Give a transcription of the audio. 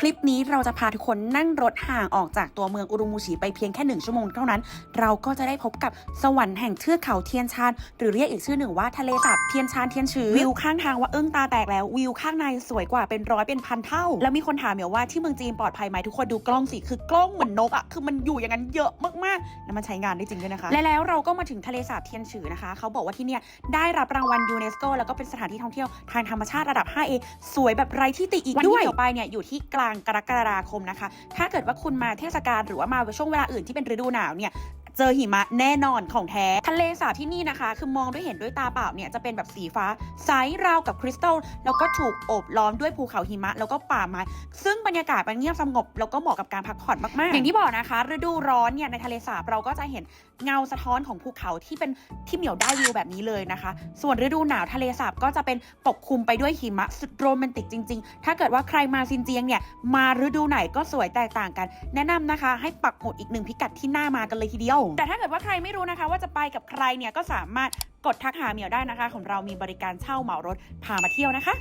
คลิปนี้เราจะพาทุกคนนั่งรถห่างออกจากตัวเมืองอุรุมูชิไปเพียงแค่หนึ่งชั่วโมงเท่านั้น เราก็จะได้พบกับสวรรค์แห่งเทือกเขาเทียนชาน หรือเรียกอีกชื่อหนึ่งว่าทะเลสาบเทียนชานเทียนชือวิวข้างทางว่าอึ้งตาแตกแล้ววิวข้างในสวยกว่าเป็นร้อยเป็นพันเท่า แล้วมีคนถามเหมียวว่าที่เมืองจีนปลอดภัยไหมทุกคนดูกล้องสิคือกล้องเหมือนนกอะคือมันอยู่อย่างนั้นเยอะมากๆแล้วมันใช้งานได้จริงด้วยนะคะและแล้วเราก็มาถึงทะเลสาบเทียนชือนะคะเขาบอกว่าที่เนี่ยได้รับรางวัลยูเนสโกแล้วก็เป็นสถานที่ท่องเที่ยวทางธรรมชาติระดับ 5A สวยแบบไร้ที่ติอีกด้วยวันที่เดี๋ยวไปเนี่ยอยู่ที่กลางกรกฎาคมนะคะ ถ้าเกิดว่าคุณมาเทศกาลหรือว่ามาช่วงเวลาอื่นที่เป็นฤดูหนาวเนี่ย เจอหิมะแน่นอนของแท้ ทะเลสาบที่นี่นะคะ คือมองด้วยเห็นด้วยตาเปล่าเนี่ยจะเป็นแบบสีฟ้าใสราวกับคริสตัลแล้วก็ถูกโอบล้อมด้วยภูเขาหิมะแล้วก็ป่าไม้ซึ่งบรรยากาศมันเงียบสงบแล้วก็เหมาะกับการพักผ่อนมากๆ อย่างที่บอกนะคะ ฤดูร้อนเนี่ยในทะเลสาบเราก็จะเห็นเงาสะท้อนของภูเขาที่เป็นที่เหมียวได้วิวแบบนี้เลยนะคะ ส่วนฤดูหนาวทะเลสาบก็จะเป็นปกคลุมไปด้วยหิมะสุดโรแมนติกจริง ๆ ถ้าเกิดว่าใครมาซินเจียงเนี่ยมาฤดูไหนก็สวยแตกต่างกัน แนะนำนะคะ ให้ปักหมุดอีกหนึ่งพิกัดที่น่ามากันเลยทีเดียวแต่ถ้าเกิดว่าใครไม่รู้นะคะ ว่าจะไปกับใครเนี่ยก็สามารถกดทักหาเหมียวได้นะคะ ของเรามีบริการเช่าเหมารถพามาเที่ยวนะคะ